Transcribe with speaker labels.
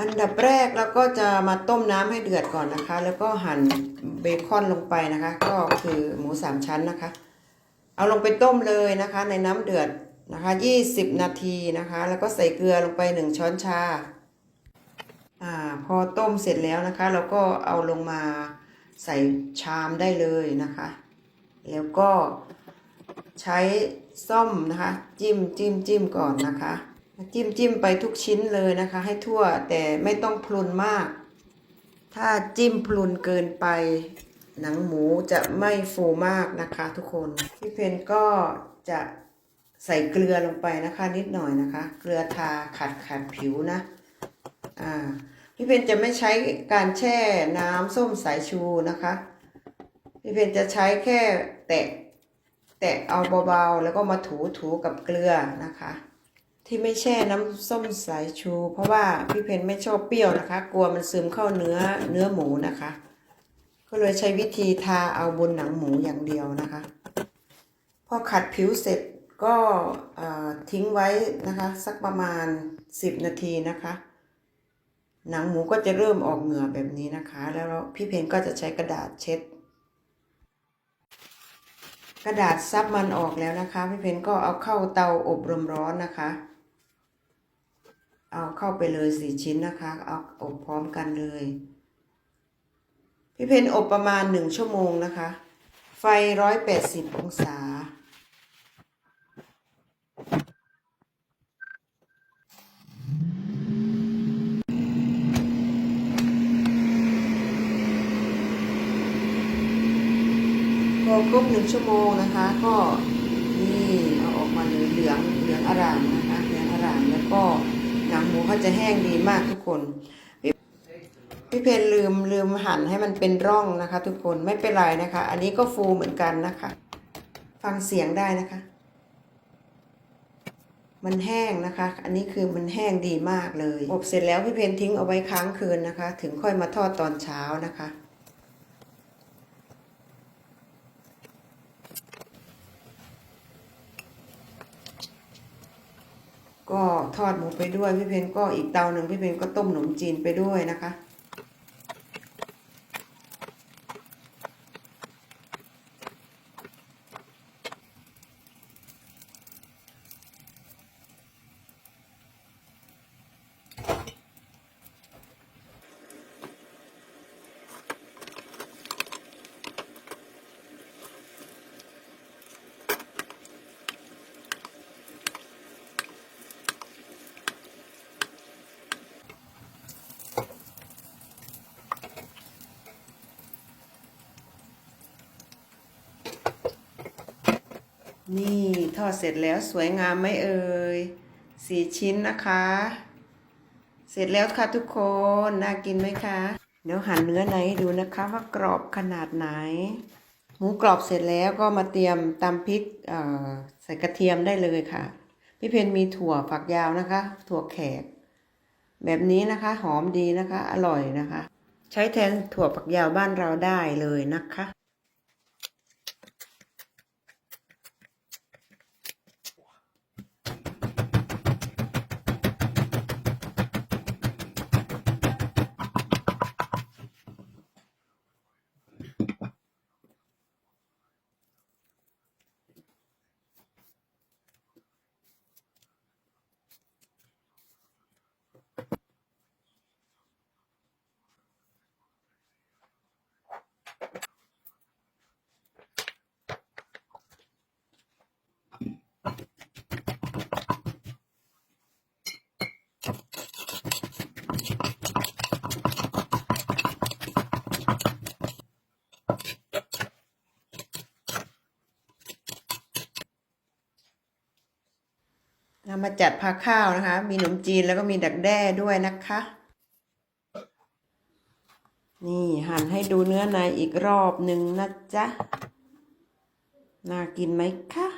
Speaker 1: อันดับแรกเราก็จะมาต้มน้ำให้เดือดก่อนนะคะ แล้วก็หั่นเบคอนลงไปนะคะ ก็คือหมูสามชั้นนะคะ เอาลงไปต้มเลยนะคะ ในน้ำเดือดนะคะ20นาทีนะคะ แล้วก็ใส่เกลือลงไป1ช้อนชาอ่าพอต้มเสร็จแล้วนะคะ เราก็เอาลงมาใส่ชามได้เลยนะคะ แล้วก็ ใช้ซ่อมนะคะ จิ้มจิ้มจิ้มก่อนนะคะ จิ้มจิ้มไปทุกชิ้นเลยนะคะ ให้ทั่วแต่ไม่ต้องพลุนมาก ถ้าจิ้มพลุนเกินไป หนังหมูจะไม่ฟูมากนะคะทุกคนพี่เพนก็จะใส่เกลือลงไปนะคะ นิดหน่อยนะคะ เกลือทาขัดขัดผิวนะอ่าพี่เพนจะไม่ใช้การแช่น้ำส้มสายชูนะคะพี่เพนจะใช้แค่แตะ แตะเอาเบาๆ แล้วก็มาถูถูๆกับเกลือนะคะ ที่ไม่แช่น้ำส้มสายชู เพราะว่าพี่เพนไม่ชอบเปรี้ยวนะคะ กลัวมันซึมเข้าเนื้อเนื้อหมูนะคะ ก็เลยใช้วิธีทาเอาบนหนังหมูอย่างเดียวนะคะ พอขัดผิวเสร็จก็ทิ้งไว้นะคะ สักประมาณ 10 นาทีนะคะ หนังหมูก็จะเริ่มออกเหงื่อแบบนี้นะคะ แล้วพี่เพนก็จะใช้กระดาษเช็ด กระดาษซับมันออกแล้วนะคะพี่เพนก็เอาเข้าเตาอบลมร้อนนะคะ เอาเข้าไปเลยสี่ชิ้นนะคะ เอาอบพร้อมกันเลย พี่เพนอบประมาณหนึ่งชั่วโมงนะคะ ไฟร้อยแปดสิบองศา พ อครบหนึ่งชั่วโมงนะคะ ก็นี่เอาออกมาเลยเหลืองเหลืองอร่ามนะคะเหลืองอร่ามแล้วก็หนังหมูเขาจะแห้งดีมากทุกคนพี่พี่เพนลืมลืมหั่นให้มันเป็นร่องนะคะ ทุกคนไม่เป็นไรนะคะ อันนี้ก็ฟูเหมือนกันนะคะ ฟังเสียงได้นะคะ มันแห้งนะคะ อันนี้คือมันแห้งดีมากเลยอบเสร็จแล้วพี่เพนทิ้งเอาไว้ค้างคืนนะคะ ถึงค่อยมาทอดตอนเช้านะคะ ก็ทอดหมูไปด้วยพี่เพนก็อีกเตาหนึ่งพี่เพนก็ต้มขนมจีนไปด้วยนะคะ นี่ทอดเสร็จแล้วสวยงามไหมเอ่ยสี่ชิ้นนะคะ เสร็จแล้วค่ะทุกคน น่ากินไหมคะเดี๋ยวหั่นเนื้อในให้ดูนะคะว่ากรอบขนาดไหน หมูกรอบเสร็จแล้วก็มาเตรียมตำพริกใส่กระเทียมได้เลยค่ะ พี่เพนมีถั่วฝักยาวนะคะ ถั่วแขก แบบนี้นะคะหอมดีนะคะ อร่อยนะคะ ใช้แทนถั่วฝักยาวบ้านเราได้เลยนะคะ เรามาจัดพาข้าวนะคะ มีขนมจีนแล้วก็มีดักแด้ด้วยนะคะ นี่หั่นให้ดูเนื้อในอีกรอบหนึ่งนะจ๊ะ น่ากินไหมคะ